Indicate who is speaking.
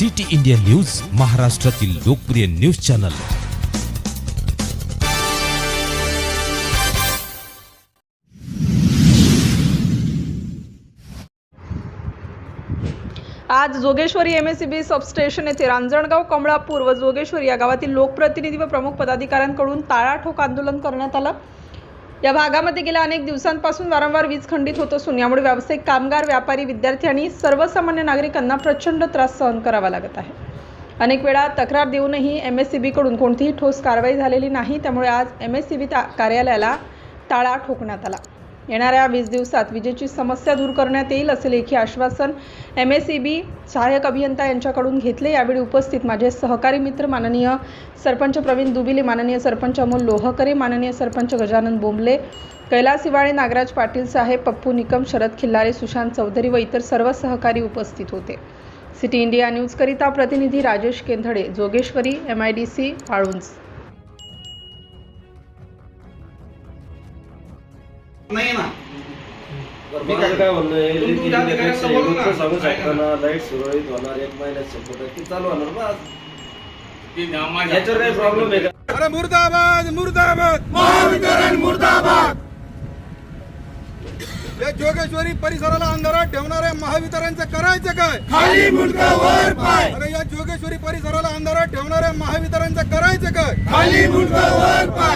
Speaker 1: City India news महाराष्ट्रातील लोकप्रिय news channel.
Speaker 2: आज Jogeshwari M S C B substation येथे रांजणगाव कमळापूर व जोगेश्वरी या गावातील लोकप्रतिनिधी व प्रमुख पदाधिकाऱ्यांकडून टाळाठोक आंदोलन करण्यात आलं. या भागामध्ये गेल्या अनेक दिवसांपासून वारंवार वीज खंडित होत असून यामुळे व्यावसायिक कामगार व्यापारी विद्यार्थी आणि सर्वसामान्य नागरिकांना प्रचंड त्रास सहन करावा लागत आहे. अनेक वेळा तक्रार देऊनही एम एस सी बीकडून कोणतीही ठोस कारवाई झालेली नाही त्यामुळे आज एम एस सी बी कार्यालयाला टाळा ठोकण्यात आला. येणाऱ्या वीस दिवसात विजेची समस्या दूर करण्यात येईल असे लेखी आश्वासन एम एस सी बी सहाय्यक अभियंता यांच्याकडून घेतले. यावेळी उपस्थित माझे सहकारी मित्र माननीय सरपंच प्रवीण दुबिले माननीय सरपंच अमोल लोहकरे माननीय सरपंच गजानन बोंबले कैलास हिवाळे नागराज पाटील साहेब पप्पू निकम शरद खिल्लारे सुशांत चौधरी व इतर सर्व सहकारी उपस्थित होते. सिटी इंडिया न्यूजकरिता प्रतिनिधी Rajesh Kendhade Jogeshwari M I D C Waluj
Speaker 3: नाही ना.
Speaker 4: माझं काय म्हणणं आहे
Speaker 3: तुमच्या
Speaker 4: लेखी
Speaker 3: अधिकाऱ्यांना
Speaker 4: दिल्यापेक्षा
Speaker 3: बोलू ना.
Speaker 4: गोष्ट सांगू
Speaker 3: ऐका
Speaker 4: शकता
Speaker 3: ना.
Speaker 4: ना लाइट सुरळीत होणार एक महिन्यात शंभर टक्के चालू होणार बस.
Speaker 3: ती नामा-
Speaker 4: याच्यावर काही प्रॉब्लेम आहे का?
Speaker 5: अरे मुर्दाबाद मुर्दाबाद. महावितरण मुर्दाबाद. या जोगेश्वरी परिसराला अंधारात ठेवणाऱ्या महावितरणचं करायचं काय? खाली मुंडका वर पाय. अरे या जोगेश्वरी परिसराला अंधारात ठेवणाऱ्या महावितरणचं करायचं काय? खाली मुंडका वर पाय.